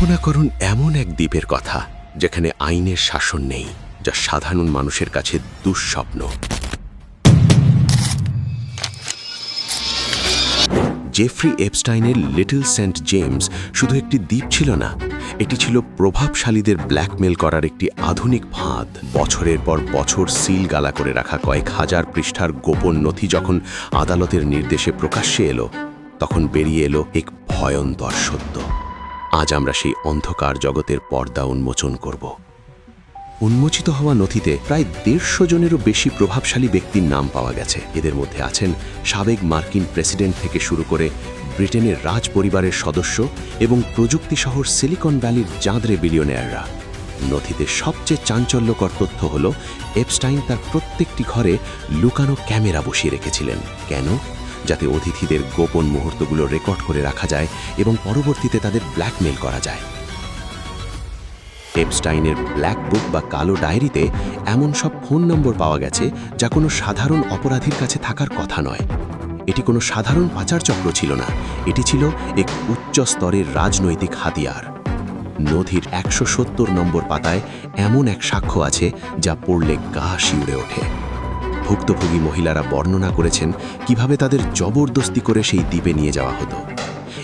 কল্পনা করুন এমন এক দ্বীপের কথা, যেখানে আইনের শাসন নেই, যা সাধারণ মানুষের কাছে দুঃস্বপ্ন। জেফ্রি এপস্টাইনের লিটল সেন্ট জেমস শুধু একটি দ্বীপ ছিল না, এটি ছিল প্রভাবশালীদের ব্ল্যাকমেল করার একটি আধুনিক ফাঁদ। বছরের পর বছর সিল গালা করে রাখা কয়েক হাজার পৃষ্ঠার গোপন নথি যখন আদালতের নির্দেশে প্রকাশ্যে এলো, তখন বেরিয়ে এলো এক ভয়ন্তর সত্য। আজ আমরা সেই অন্ধকার জগতের পর্দা উন্মোচন করব। উন্মোচিত হওয়া নথিতে প্রায় দেড়শো জনেরও বেশি প্রভাবশালী ব্যক্তির নাম পাওয়া গেছে। এদের মধ্যে আছেন সাবেক মার্কিন প্রেসিডেন্ট থেকে শুরু করে ব্রিটেনের রাজ পরিবারের সদস্য এবং প্রযুক্তি শহর সিলিকন ভ্যালির চাঁদরে বিলিয়নেয়াররা। নথিতে সবচেয়ে চাঞ্চল্যকর তথ্য হল, এপস্টাইন তার প্রত্যেকটি ঘরে লুকানো ক্যামেরা বসিয়ে রেখেছিলেন। কেন? যাতে অতিথিদের গোপন মুহূর্তগুলো রেকর্ড করে রাখা যায় এবং পরবর্তীতে তাদের ব্ল্যাকমেল করা যায়। এপস্টাইনের ব্ল্যাক বুক বা কালো ডায়েরিতে এমন সব ফোন নম্বর পাওয়া গেছে যা কোনো সাধারণ অপরাধীর কাছে থাকার কথা নয়। এটি কোনো সাধারণ পাচার চক্র ছিল না। এটি ছিল এক উচ্চ স্তরের রাজনৈতিক হাতিয়ার। নথির একশো সত্তর নম্বর পাতায় এমন এক সাক্ষ্য আছে যা পড়লে গা শিউড়ে ওঠে। ভুক্তভোগী মহিলারা বর্ণনা করেছেন কীভাবে তাদের জবরদস্তি করে সেই দ্বীপে নিয়ে যাওয়া হতো।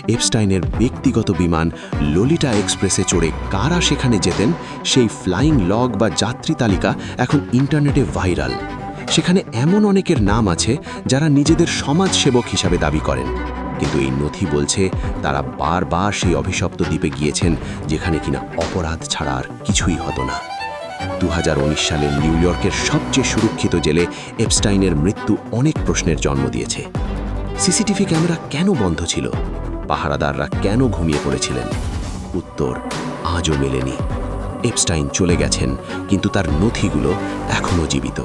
এপস্টাইনের ব্যক্তিগত বিমান ললিটা এক্সপ্রেসে চড়ে কারা সেখানে যেতেন, সেই ফ্লাইং লগ বা যাত্রী তালিকা এখন ইন্টারনেটে ভাইরাল। সেখানে এমন অনেকের নাম আছে যারা নিজেদের সমাজসেবক হিসাবে দাবি করেন। কিন্তু এই নথি বলছে তারা বারবার সেই অভিশপ্ত দ্বীপে গিয়েছেন যেখানে কিনা অপরাধ ছাড়া আর কিছুই হতো না। দু হাজার উনিশ সালে নিউ ইয়র্কের সবচেয়ে সুরক্ষিত জেলে এপস্টাইনের মৃত্যু অনেক প্রশ্নের জন্ম দিয়েছে। সিসিটিভি ক্যামেরা কেন বন্ধ ছিল? পাহারাদাররা কেন ঘুমিয়ে পড়েছিলেন? উত্তর, আজও মেলেনি। এপস্টাইন চলে গেছেন, কিন্তু তার নথিগুলো এখনও জীবিত।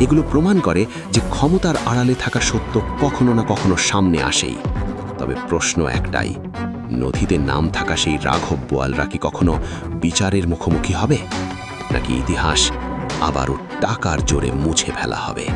এগুলো প্রমাণ করে যে ক্ষমতার আড়ালে থাকা সত্য কখনো না কখনো সামনে আসেই। তবে প্রশ্ন একটাই, নথিতে নাম থাকা সেই রাঘব বোয়ালরা কি কখনো বিচারের মুখোমুখি হবে? নাকি ইতিহাস আবারও টাকার জোরে মুছে ফেলা হবে।